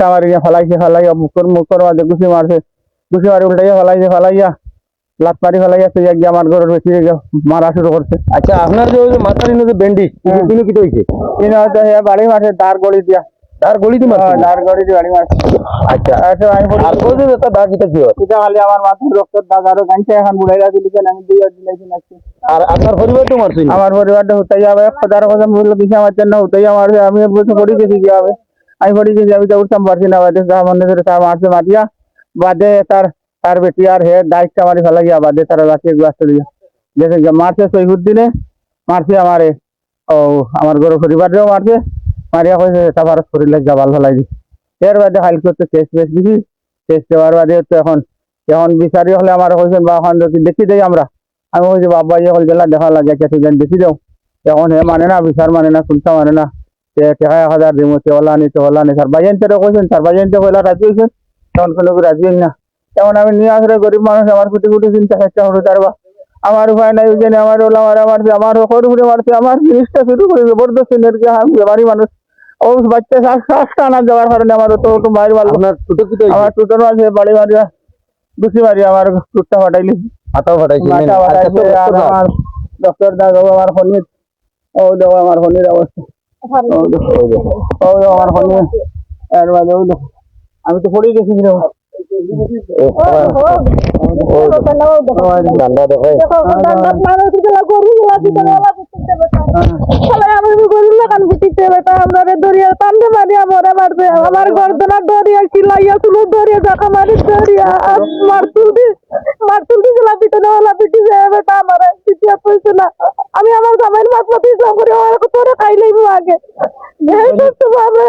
লাটটা মারিয়া ফেলাইছে ফেলাইয়া মুখর মুখর মাঝে ঘুষি মারছে ঘুষি মারি উল্টাইয়া ফেলাইছে ফেলাইয়া লাত মারি ফেলাইয়া তুই গিয়ে আমার ঘরের বেশি মারা শুরু করছে আচ্ছা আপনার যে ওই যে মাথার ইনো যে ব্যান্ডেজ হ্যাঁ। ইনো কি হয়েছে কিন্তু হয়তো হে বাড়ি মারছে তার গড়ি দিয়া তার গলি দি হ্যাঁ, মারছে তার গড়ি দিয়ে বাড়ি মারছে আচ্ছা আচ্ছা আমি বলি আর ওই যে একটা দাগ এটা কি হয়? এটা খালি আমার মাথার রক্তের দাগ আরো গাইছে এখন বুড়াই রাখি লিখে আমি দুই আর দিলাইছি নাকি আর আপনার পরিবার তো মারছে না? আমার পরিবারটা হতেই যাবে হাজার কথা মূল্য কিছু আমার জন্য হতেই আমার আমি বলতে পড়ি গেছি কি হবে আমি পড়ি গেছি আমি তো উঠতাম পারছি না বাদে তার মনে করে তার মারছে মারিয়া বাদে তার তার বেটি আর হে ডাইকটা মারি ফেলা গিয়া বাদে তার বাচ্চা গ্লাস চলে গিয়া দেখে গিয়া মারছে সৈহুদ্দিনে মারছে আমারে ও আমার গরু পরিবারেও মারছে মারিয়া কইছে তারপর শরীরে জাবাল ফেলাই দি এর বাদে হাইল করতে শেষ বেশ দিছি শেষ দেওয়ার বাদে তো এখন এখন বিচারি হলে আমার কইছেন বা এখন যদি দেখি দেই আমরা আমি কইছি বাবা ইয়ে হল গেলা দেখা লাগে কে তুই দেখি দাও এখন হে মানে না বিচার মানে না শুনতা মানে না তে টাকা হাজার দিমু তে ওলা নি তে ওলা নি স্যার। বাইন তেরে কইছেন স্যার। তে কইলা রাজি হইছেন? তখন কোনো রাজি হই না। এখন আমি নিয়ে আসলে গরিব মানুষ আমার কোটি কোটি চিন্তা চেষ্টা হলো তারবা আমার উপায় নাই ওই আমার ওলা মারা মারছে আমার সরু ফুটে মারছে আমার জিনিসটা শুরু করে জবরদস্তি নেটকে আমি বেমারি মানুষ। ও বাচ্চা শ্বাস শ্বাস টানা যাওয়ার কারণে আমার তো তো বাইরে মারলো আপনার ছোট কি আমার টুটার মাঝে বাড়ি মারিয়া দুসি মারি আমার টুটটা ফাটাইলি। মাথা ফাটাইছে মাথা? আমার ডক্টর দাগ আমার ফোনের ও দেখো আমার ফোনের অবস্থা। দেখো, দেখো, দেখো দেখো। আমি তো পড়ে গেছি। আমার গর্দনা দরিয়া কিলাইয়া ছিল দরিয়া জাকা মারি দরিয়া মারতুল তোরে খাইলেই যেই করতে পারবে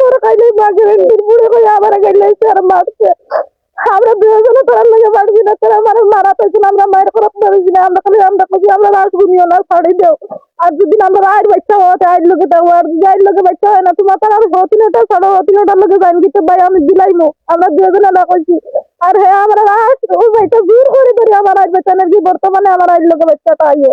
তোরে খাইলেই আগে দিন বুড়ে কই আমার গাইলাইছে আর মারছে আমরা দুজনে তোর লাগে পারবি না, তোরা আমার মারা পেয়েছিল আমরা মায়ের করতে পারবি না, আমরা খালি আমরা কবি আমরা রাস গুনিও না, ছাড়ি দেও। আর যদি আমরা আইড বাচ্চা হতে আইড লোকে দাও, আর যদি আইড লোকে বাচ্চা হয় না, তোমার তার আর হতি না ছাড়ো হতি না লোকে জান দিতে ভাই, আমি দিলাইমু আমরা দুজনে না কইছি। আর হ্যাঁ আমরা রাস, ও ভাইটা দূর করে ধরে আমার আইড বাচ্চা, নাকি বর্তমানে আমার আইড লোকে বাচ্চাটা আইয়ে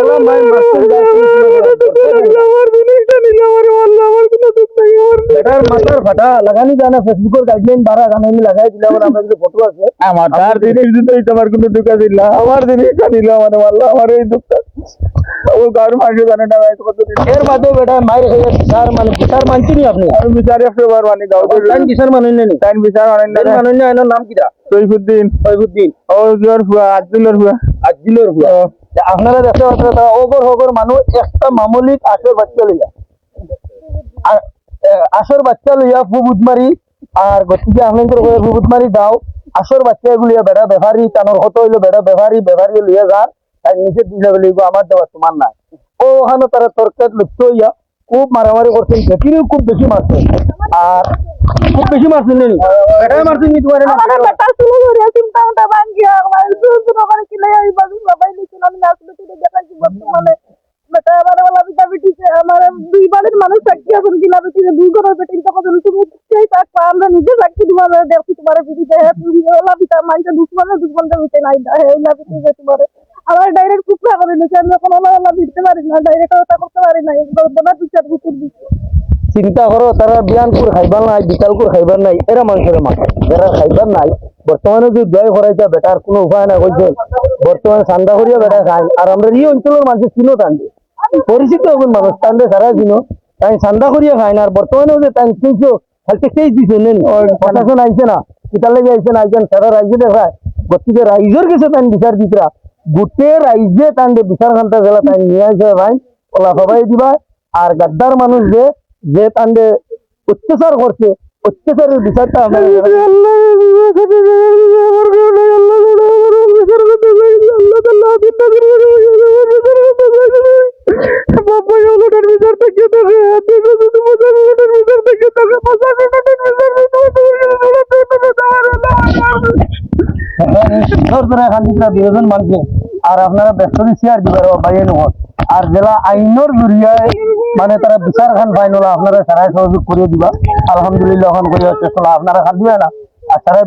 নেই এলা মাই মাস্টার যায়, আমার জিনিসটা নিলে আমার আল্লাহ আমার কোনো দুঃখ নাই আমার এটার মাথার ফাটা লাগানি জানা ফেসবুকের গাইডলাইন বাড়া গান আমি লাগাই দিলে আবার আমরা যে ফটো আছে আমার তার জিনিস দিতেই তোমার কোনো দুঃখ দিল না। আমার জিনিসটা নিল মানে মারলো আমার এই দুঃখটা ও গাড়ি মাসে জানে না ভাই কত দিন এর বাদে বেটা মায়ের হয়ে বিচার মানে বিচার মানছি নি আপনি আমি বিচারি একশো বার মানি দাও টাইম বিচার মানেন নি টাইম বিচার মানেন টাইম না মানেন না এনার নাম কিটা সৈফুদ্দিন সৈফুদ্দিন ও জোর হুয়া আজদুলের হুয়া আজিলোর হুয়া আপনারা দেখতে পাচ্ছেন তারা ওগর ওগর মানুষ, একটা মামুলিক আসর বাচ্চা লইয়া। আসর বাচ্চা লইয়া ফুবুদ মারি, আর গতিকে আপনাদের ফুবুদ মারি দাও আসর বাচ্চা গুলিয়া বেড়া বেভারি তানোর হতো হইল বেড়া বেভারি বেভারি লইয়া যার তাই নিচে দিলে বলে আমার দেওয়া তোমার নাই। ও ওখানে তারা তর্কের লিপ্ত হইয়া খুব মারামারি করছেন বেটিরও খুব বেশি মারছে আর খুব বেশি মারছেন নি এটাই মারছেন মানুষের নাই চিন্তা করো, তারা বিয়ান করে খাইবার নাই বিকাল করে খাইবার নাই, এরা মানুষের মা যারা খাইবার নাই। বর্তমানে যে ব্যয় করাইতে বেটার কোনো উপায় না কইছে বর্তমানে চান্দা করিয়া বেটা খাই আর আমরা এই অঞ্চলের মানুষ চিনো টানবে পরিচিত হবেন মানুষ টানবে সারা চিনো তাই চান্দা করিয়া খাই না আর বর্তমানে যে তাই খালতে সেই দিছে নেন প্রশাসন আইছে না কিতার লেগে আইছে না আইছেন সারা রাজ্যে দেখায় গতিকে রাইজের কাছে তাই বিচার দিতরা গোটেই রাইজে তাই বিচার খান্তা জেলা তাই নিয়ে আসে ভাই ওলা সবাই দিবা আর গাদ্দার মানুষ যে যে তান্ডে অত্যাচার করছে অত্যাচারের বিচারটা আমরা জোর এখান থেকে বিরোধন মানছে আর আপনারা ব্যস্ত দিচ্ছি আর দিবার বাইরে নহত আর জেলা আইনের জরিয়ায় মানে তারা বিচার খান ফাইন আপনারা সারাই সহযোগ করে দিবা। আলহামদুলিল্লাহ, এখন করে চেষ্টা আপনারা খান দিবে না। আর সারাই